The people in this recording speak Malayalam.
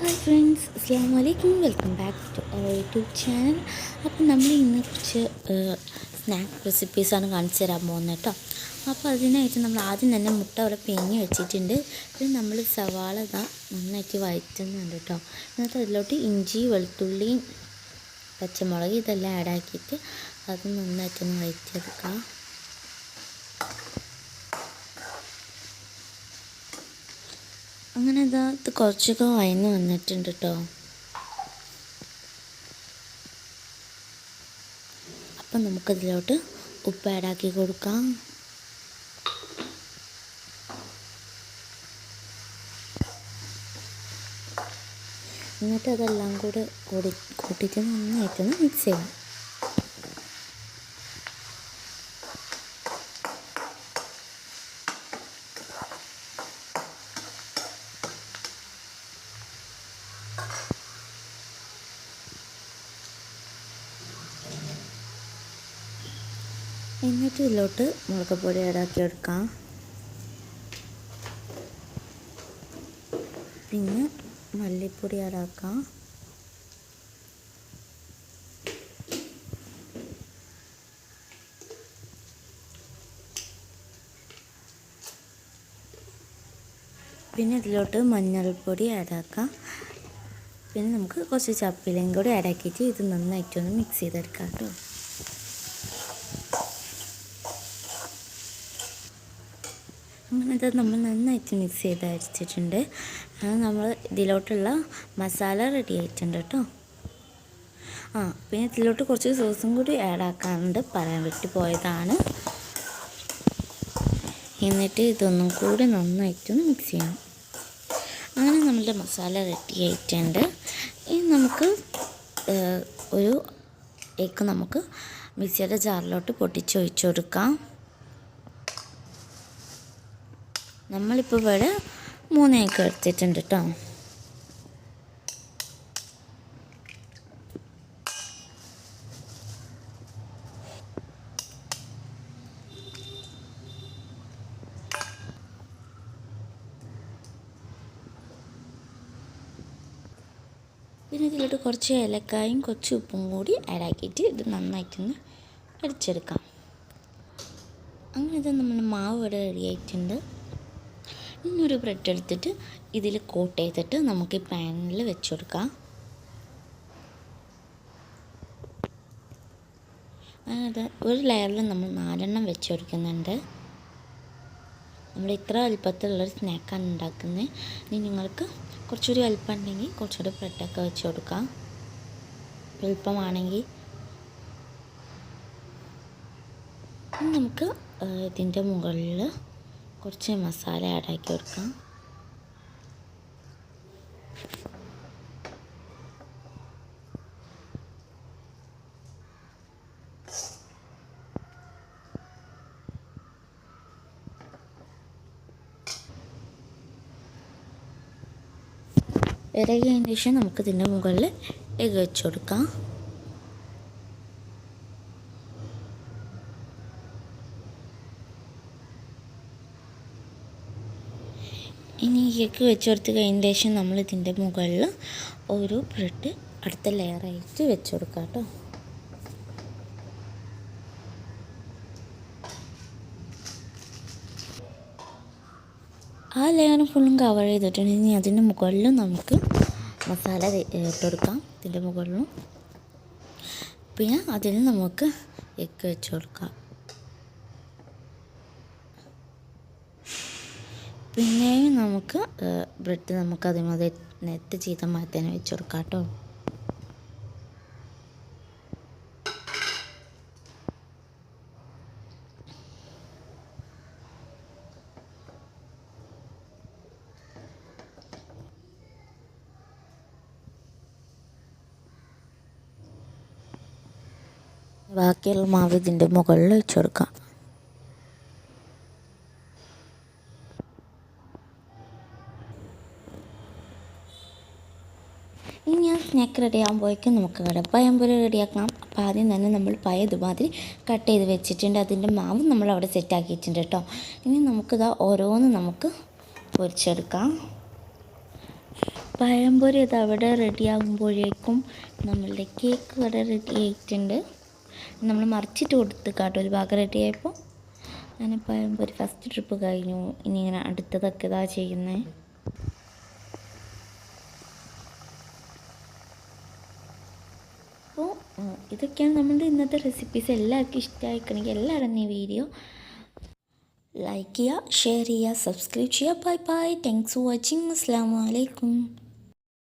ഹായ് ഫ്രണ്ട്സ് അസ്സാം വലൈക്കും welcome back to our YouTube channel അപ്പം നമ്മൾ ഇന്ന് കുറച്ച് സ്നാക്ക് റെസിപ്പീസാണ് കാണിച്ചു തരാൻ പോകുന്നത് കേട്ടോ. അപ്പോൾ അതിനായിട്ട് നമ്മൾ ആദ്യം തന്നെ മുട്ട അവിടെ പിഞ്ഞ് വെച്ചിട്ടുണ്ട്. പിന്നെ നമ്മൾ സവാള ഇതാ നന്നായിട്ട് വഴറ്റുന്നുണ്ട് കേട്ടോ. എന്നിട്ട് അതിലോട്ട് ഇഞ്ചി വെളുത്തുള്ളിയും പച്ചമുളക് ഇതെല്ലാം ആഡാക്കിയിട്ട് അത് നന്നായിട്ടൊന്ന് വഴറ്റിയെടുക്കാം. അങ്ങനെ ഇതാ ഇത് കുറച്ചൊക്കെ വയന്ന് വന്നിട്ടുണ്ട് കേട്ടോ അപ്പം നമുക്കതിലോട്ട് ഉപ്പ് ആഡാക്കി കൊടുക്കാം. എന്നിട്ട് അതെല്ലാം കൂടെ കൂടി കൂട്ടിയിട്ട് നന്നായിട്ടൊന്ന് മിക്സ് ചെയ്യാം എന്നിട്ട് ഇതിലോട്ട് മുളക് പൊടി ആഡാക്കി എടുക്കാം. പിന്നെ മല്ലിപ്പൊടി ആഡാക്കാം പിന്നെ ഇതിലോട്ട് മഞ്ഞൾപ്പൊടി ആഡാക്കാം പിന്നെ നമുക്ക് കുറച്ച് ചപ്പിലയും കൂടി ആഡാക്കിയിട്ട് ഇത് നന്നായിട്ടൊന്ന് മിക്സ് ചെയ്തെടുക്കാം കേട്ടോ. അങ്ങനെ ഇത് നമ്മൾ നന്നായിട്ട് മിക്സ് ചെയ്ത് അരച്ചിട്ടുണ്ട്. അത് നമ്മൾ ഇതിലോട്ടുള്ള മസാല റെഡി ആയിട്ടുണ്ട് കേട്ടോ. ആ പിന്നെ ഇതിലോട്ട് കുറച്ച് സോസും കൂടി ആഡ് ആക്കാനുണ്ട് പറയാൻ വിട്ടു പോയതാണ്. എന്നിട്ട് ഇതൊന്നും കൂടി നന്നായിട്ടൊന്ന് മിക്സ് ചെയ്യണം. അങ്ങനെ നമ്മുടെ മസാല റെഡി ആയിട്ടുണ്ട്. ഇനി നമുക്ക് ഒരു എഗ് നമുക്ക് മിക്സിയുടെ ജാറിലോട്ട് പൊട്ടിച്ചൊഴിച്ചു കൊടുക്കാം. നമ്മളിപ്പോൾ ഇവിടെ മൂന്നേക്ക് എടുത്തിട്ടുണ്ട് കേട്ടോ പിന്നെ ഇതിലോട്ട് കുറച്ച് ഏലക്കായും കുറച്ച് ഉപ്പും കൂടി ആഡ് ആക്കിയിട്ട് ഇത് നന്നായിട്ടൊന്ന് അടിച്ചെടുക്കാം. അങ്ങനെ ഇത് നമ്മൾ മാവ് ഇവിടെ റെഡി ആയിട്ടുണ്ട്. ഇന്നൊരു ബ്രെഡ് എടുത്തിട്ട് ഇതിൽ കോട്ട് ചെയ്തിട്ട് നമുക്ക് ഈ പാനിൽ വെച്ച് കൊടുക്കാം. അത് ഒരു ലെയറിൽ നമ്മൾ നാലെണ്ണം വെച്ച് കൊടുക്കുന്നുണ്ട്. നമ്മൾ ഇത്ര വലുപ്പത്തിലുള്ളൊരു സ്നാക്കാണ് ഉണ്ടാക്കുന്നത്. ഇനി നിങ്ങൾക്ക് കുറച്ചുകൂടി വലുപ്പം ഉണ്ടെങ്കിൽ കുറച്ചുകൂടി ബ്രെഡൊക്കെ വെച്ച് കൊടുക്കാം. എളുപ്പമാണെങ്കിൽ നമുക്ക് ഇതിന്റെ മുകളിൽ കുറച്ച് മസാല ആഡാക്കി കൊടുക്കാം. ഇറങ്ങിയതിന് ശേഷം നമുക്കിതിന്റെ മുകളിൽ എഗ് വെച്ച് കൊടുക്കാം. ഇനി കേക്ക് വെച്ച് കഴിഞ്ഞ ശേഷം നമ്മൾ ഇതിന്റെ മുകളിൽ ഒരു ബ്രെഡ് അടുത്ത ലെയറായിട്ട് വെച്ച് കൊടുക്കാം കേട്ടോ. ആ ലെയർ ഫുള്ളും കവർ ചെയ്തിട്ടുണ്ട്. ഇനി അതിന്റെ മുകളിലും നമുക്ക് മസാല ഇട്ട് കൊടുക്കാം ഇതിന്റെ മുകളിലും. പിന്നെ അതിന് നമുക്ക് എക്ക് വെച്ച് കൊടുക്കാം പിന്നെയും നമുക്ക് ബ്രെഡ് നമുക്ക് അതിമതി നെറ്റ് ചെയ്ത മാതിരി തന്നെ വെച്ച് കൊടുക്കാം കേട്ടോ. ബാക്കിയുള്ള മാവ് ഇതിന്റെ മുകളിൽ വെച്ച് കൊടുക്കാം. ഇനി ഞാൻ സ്നാക്ക് റെഡി ആകുമ്പോഴേക്കും നമുക്ക് പോലെ റെഡിയാക്കാം അപ്പോൾ ആദ്യം തന്നെ നമ്മൾ പയ ഇതുമാതിരി കട്ട് ചെയ്ത് വെച്ചിട്ടുണ്ട്. അതിന്റെ മാവ് നമ്മൾ അവിടെ സെറ്റ് ആക്കിയിട്ടുണ്ട് കേട്ടോ. ഇനി നമുക്കിതാ ഓരോന്ന് നമുക്ക് പൊരിച്ചെടുക്കാം. പഴംപൊരി അത് അവിടെ റെഡി ആകുമ്പോഴേക്കും നമ്മളുടെ കേക്ക് ഇവിടെ റെഡി ആയിട്ടുണ്ട്. നമ്മൾ മറിച്ചിട്ട് കൊടുത്ത് കാട്ടോ. ഒരു ഭാഗം റെഡി ആയപ്പോൾ. അങ്ങനെ പഴംപൊരി ഫസ്റ്റ് ട്രിപ്പ് കഴിഞ്ഞു. ഇനി ഇങ്ങനെ അടുത്തതൊക്കെ ഇതാ ചെയ്യുന്നത് അപ്പോൾ ഇതൊക്കെയാണ് നമ്മുടെ ഇന്നത്തെ റെസിപ്പീസ് എല്ലാവർക്കും ഇഷ്ടമായിക്കണമെങ്കിൽ എല്ലാവരും ഈ വീഡിയോ ലൈക്ക് ചെയ്യുക ഷെയർ ചെയ്യുക സബ്സ്ക്രൈബ് ചെയ്യുക. Bye bye thanks for watching അസ്സാം വലൈക്കും